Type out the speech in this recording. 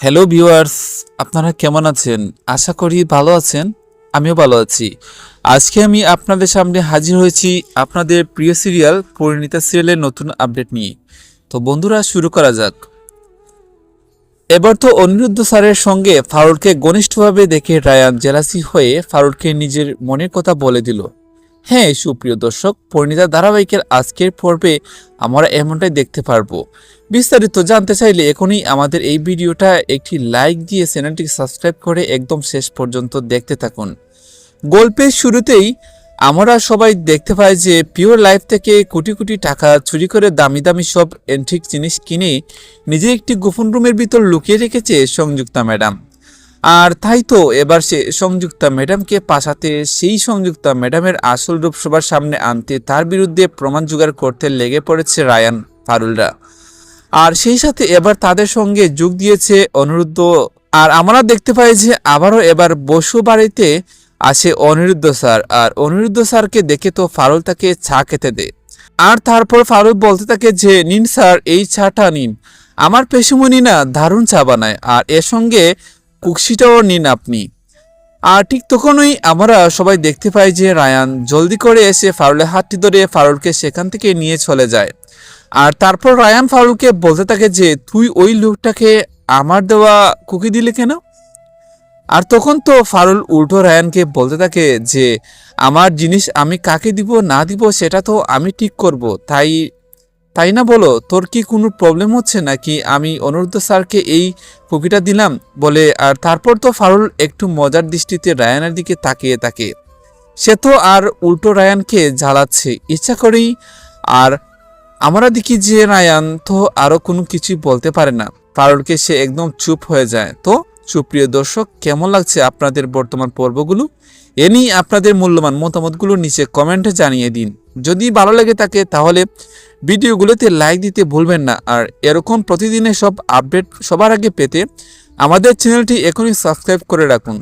Hello viewers আপনারা কেমন আছেন? আশা করি ভালো আছেন। আমিও ভালো আছি। আজকে আমি আপনাদের সামনে হাজির হয়েছি আপনাদের প্রিয় সিরিয়াল পরিণীতা সিরিয়ালের নতুন আপডেট নিয়ে। তো বন্ধুরা, শুরু করা যাক। এবার তো অনিরুদ্ধ স্যারের সঙ্গে ফারুলকে ঘনিষ্ঠভাবে দেখে রায়ান জেলাসি হয়ে ফারুলকে নিজের মনের কথা বলে দিল। হ্যাঁ সুপ্রিয় দর্শক, পরিণীতা ধারাবাহিকের আজকের পর্বে আমরা এমনটাই দেখতে পারব। বিস্তারিত জানতে চাইলে এখনই আমাদের এই ভিডিওটা একটি লাইক দিয়ে চ্যানেলটি সাবস্ক্রাইব করে একদম শেষ পর্যন্ত দেখতে থাকুন। গল্পের শুরুতেই আমরা সবাই দেখতে পাই যে পিওর লাইফ থেকে কোটি কোটি টাকা চুরি করে দামি দামি সব এন্ট্রিক জিনিস কিনে নিজে একটি গোপন রুমের ভিতর লুকিয়ে রেখেছে সংযুক্তা ম্যাডাম। আর তাই তো, এবার সে সংযুক্তা ম্যাডামকে পাশাতে সেই সংযুক্তা ম্যাডামের আসল রূপ সবার সামনে আনতে তার বিরুদ্ধে প্রমাণ জোগাড় করতে লেগে পড়েছে রায়ান ফারুলরা। আর সেই সাথে এবার তাদের সঙ্গে যোগ দিয়েছে অনিরুদ্ধ। আর আমরা দেখতে পাই যে আবারও এবার বসু বাড়িতে আসে অনিরুদ্ধ স্যার। আর অনিরুদ্ধ স্যারকে দেখে তো ফারুল তাকে চা খেতে দেয় আর তারপর ফারুল বলতে থাকে যে, নিন স্যার, এই চাটা নিন। আমার পেশমনি না দারুণ চা বানায়। আর এর সঙ্গে কুকসিটাও নিন আপনি। আর ঠিক তখনই আমরা সবাই দেখতে পাই যে রায়ান জলদি করে এসে ফারুলের হাতটি ধরে ফারুলকে সেখান থেকে নিয়ে চলে যায়। আর তারপর রায়ান ফারুলকে বলতে থাকে যে, তুই ওই লোকটাকে আমার দেওয়া কুকি দিলে কেন? আর তখন তো ফারুল উল্টো রায়ানকে বলতে থাকে যে, আমার জিনিস আমি কাকে দিব না দিব সেটা তো আমি ঠিক করব, তাই তাই না বলো? তোর কি কোনো প্রবলেম হচ্ছে নাকি? আমি অনুরুদ্ধ স্যারকে এই কুকিটা দিলাম বলে, আর তারপর তো ফারুল একটু মজার দৃষ্টিতে রায়ানের দিকে তাকিয়ে থাকে। সে তো আর উল্টো রায়ানকে জ্বালাচ্ছে, ইচ্ছা করেই। আর আমরা দেখি যে রায়ান তো আরও কোনো কিছুই বলতে পারে না। ফারুলকে সে একদম চুপ হয়ে যায়। তো সুপ্রিয় দর্শক, কেমন লাগছে আপনাদের বর্তমান পর্বগুলো? এ নিয়ে আপনাদের মূল্যবান মতামতগুলো নিচে কমেন্টে জানিয়ে দিন। যদি ভালো লাগে থাকে তাহলে ভিডিওগুলোতে লাইক দিতে ভুলবেন না। আর এরকম প্রতিদিনের সব আপডেট সবার আগে পেতে আমাদের চ্যানেলটি এখনই সাবস্ক্রাইব করে রাখুন।